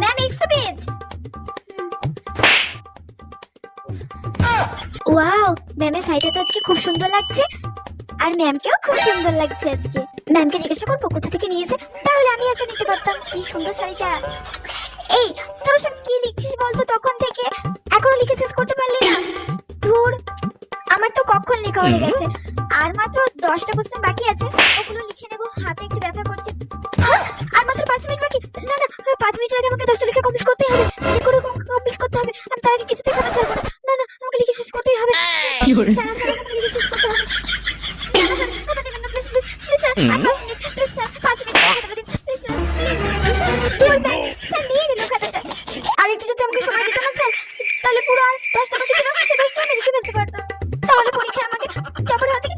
Ma'am extra page wow ম্যামের শাড়িটা তো আজকে খুব সুন্দর লাগছে। আর ম্যামকেও খুব সুন্দর লাগছে আজকে। ম্যামকে জিজ্ঞাসা করব কোথা থেকে নিয়েছে? তাহলে আমি একটা নিতে পারতাম। কি সুন্দর শাড়িটা। এই তোরা সব কি লিখছিস বলতো তখন থেকে? এখনও লিখে শেষ করতে পারলি না? ধুর আমার তো কখন লেখা হয়ে গেছে। আর মাত্র দশটা কোশ্চেন বাকি আছে। ওগুলো লিখে নেব হাতে একটু ব্যথা করছে। হ্যাঁ, পাঁচ মিনিট বাকি? না না পাঁচ মিনিটের আগে আমাকে দশটা লেখা কমপ্লিট করতেই হবে। যে কোনো কমপ্লিট করতে হবে। আমি তার আগে কিছু দেখাতে চাইব না। না না আমাকে লিখে শেষ করতেই হবে। স্যার স্যার আমাকে লিখে শেষ করতে হবে। স্যার, স্যার, পাঁচ মিনিট, প্লিজ স্যার, পাঁচ মিনিট, হাতে দেবেন, please, স্যার। ধুর, ব্যাগ